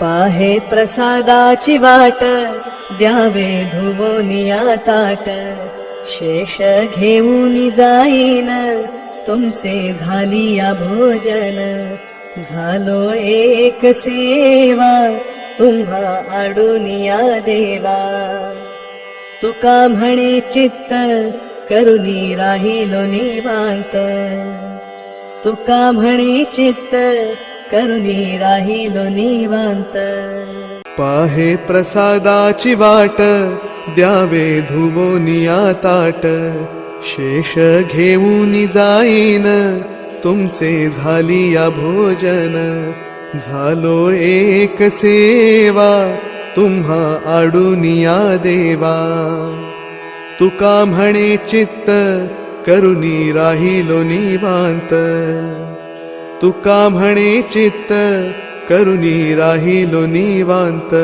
पाहे प्रसादाची वाट द्यावे धुवोनिया ताट. शेष घेऊन जाईन तुमचे झाली या भोजन. झालो एक सेवा तुम्हा आडुनिया देवा. तुका म्हणे चित्त करुणी राहिलो निवांत. तुका म्हणे चित्त करुणी राहिलो निवांत. पाहे प्रसादाची वाट द्यावे धुवोनिया ताट शेष घेऊन जाईन तुमचे झाली या भोजन. झालो एक सेवा तुम्हा आडुनिया देवा. तुका म्हणे चित्त करुणी राहिलो निवांत. म्हणे चित्त करुणी राहिलो निवांत